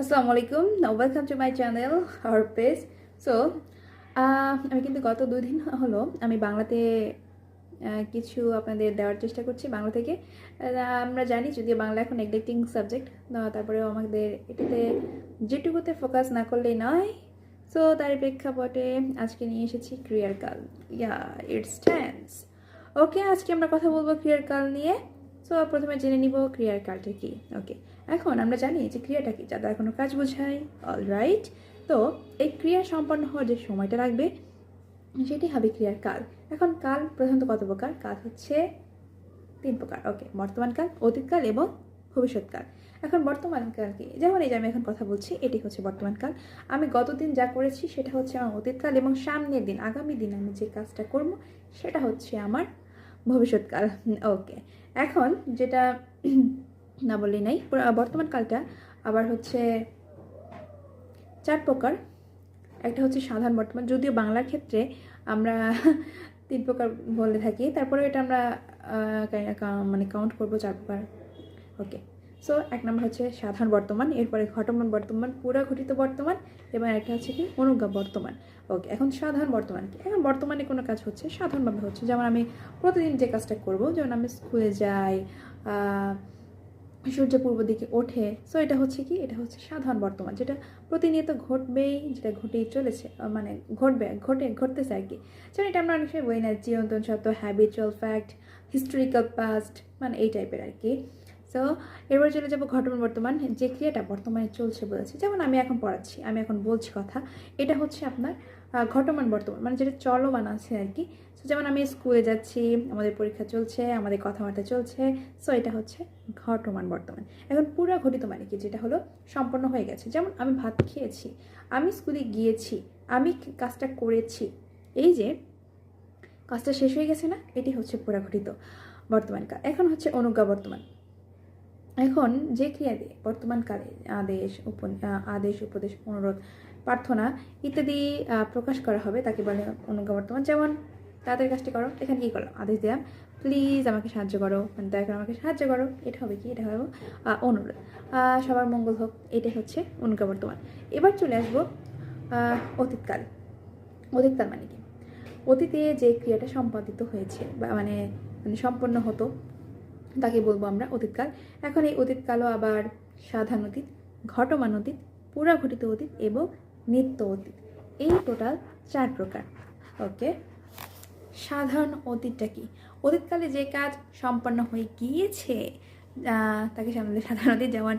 আসসালামু আলাইকুম। Welcome to my channel আর পেজ সো আমি কিন্তু গত দুই দিন হলো আমি বাংলাতে কিছু আপনাদের দেওয়ার চেষ্টা করছি বাংলা থেকে। আমরা জানি যদিও বাংলা এখন নেগলেক্টিং সাবজেক্ট তারপরেও আমাদের এটাতে যেটুকুতে ফোকাস না করলেই নয়। সো তার প্রেক্ষাপটে আজকে নিয়ে এসেছি ক্রিয়ার কাল ইয়া ইটস টেন্স ওকে আজকে আমরা কথা বলব ক্রিয়ার কাল নিয়ে। সো প্রথমে জেনে নিব ক্রিয়ার কালটা কি। ওকে এখন আমরা জানি যে ক্রিয়াটা কি, যাদের কোনো কাজ বোঝায়। অল রাইট তো এই ক্রিয়া সম্পন্ন হওয়ার যে সময়টা লাগবে, সেটি হবে ক্রিয়ার কাল। এখন কাল প্রধানত কত প্রকার? কাল হচ্ছে তিন প্রকার। ওকে বর্তমান কাল অতীতকাল এবং ভবিষ্যৎকাল এখন বর্তমান কাল কি? যেমন এই যে আমি এখন কথা বলছি, এটি হচ্ছে বর্তমান কাল। আমি গতদিন যা করেছি, সেটা হচ্ছে আমার অতীতকাল এবং সামনের দিন, আগামী দিন আমি যে কাজটা করব, সেটা হচ্ছে আমার ভবিষ্যৎকাল। ওকে। এখন যেটা না বললেই নাই বর্তমান কালটা আবার হচ্ছে চার প্রকার। একটা হচ্ছে সাধারণ বর্তমান, যদিও বাংলার ক্ষেত্রে আমরা তিন প্রকার বলে থাকি। তারপরে এটা আমরা মানে কাউন্ট করব চার প্রকার। ওকে। সো এক নম্বর হচ্ছে সাধারণ বর্তমান, এরপরে ঘটমান বর্তমান, পুরা ঘটিত বর্তমান, এবং একটা হচ্ছে কি অনুজ্ঞা বর্তমান। ওকে এখন সাধারণ বর্তমান কি? এখন বর্তমানে কোনো কাজ হচ্ছে সাধারণভাবে হচ্ছে। যেমন আমি প্রতিদিন যে কাজটা করব, যেমন আমি স্কুলে যাই সূর্য পূর্ব দিকে ওঠে সো এটা হচ্ছে কি? এটা হচ্ছে সাধারণ বর্তমান, যেটা প্রতিনিয়ত ঘটবেই, যেটা ঘটেই চলেছে মানে ঘটবে, ঘটে, ঘটতেছে আর কি। যেমন এটা আমরা অনেক সময় বই না চিরন্তন সত্য হ্যাবিচুয়াল ফ্যাক্ট হিস্টোরিক্যাল পাস্ট মানে এই টাইপের আর কি। সো এবার চলে যাব ঘটমান বর্তমান যে ক্রিয়াটা বর্তমানে চলছে বলেছে। যেমন আমি এখন পড়াচ্ছি, আমি এখন বলছি কথা। এটা হচ্ছে আপনার ঘটমান বর্তমান মানে যেটা চলমান আছে আর কি। সো যেমন আমি স্কুলে যাচ্ছি, আমাদের পরীক্ষা চলছে, আমাদের কথাবার্তা চলছে। সো এটা হচ্ছে ঘটমান বর্তমান। এখন পুরা ঘটিত মানে কি? যেটা হলো, সম্পন্ন হয়ে গেছে। যেমন আমি ভাত খেয়েছি, আমি স্কুলে গিয়েছি, আমি কাজটা করেছি। এই যে, কাজটা শেষ হয়ে গেছে না? এটি হচ্ছে পুরা ঘটিত বর্তমান কাল এখন হচ্ছে অনুজ্ঞা বর্তমান। এখন যে ক্রিয়া দিয়ে বর্তমানকালে আদেশ উপ আদেশ, উপদেশ, অনুরোধ, প্রার্থনা ইত্যাদি প্রকাশ করা হবে, তাকে বলে অনুজ্ঞা বর্তমান। যেমন, তাদের কাজটি করো, এখানে কী করো আদেশ দিলাম, প্লিজ আমাকে সাহায্য করো। মানে দয়া করে আমাকে সাহায্য করো, এটা হবে কি? এটা হবে অনুরোধ। সবার মঙ্গল হোক, এটাই হচ্ছে অনুজ্ঞা বর্তমান। এবার চলে আসব অতীতকাল। অতীতকাল মানে কি? অতীতে যে ক্রিয়াটা সম্পাদিত হয়েছে, বা মানে মানে সম্পন্ন হতো তাকে বলব আমরা অতীতকাল। এখন এই অতীতকালও আবার সাধারণ অতীত, ঘটমান অতীত, পুরাঘটিত অতীত এবং নিত্য অতীত। এই টোটাল চার প্রকার। ওকে সাধারণ অতীতটা কি? অতীতকালে যে কাজ সম্পন্ন হয়ে গিয়েছে তাকে সামনে সাধারণ অতীত যেমন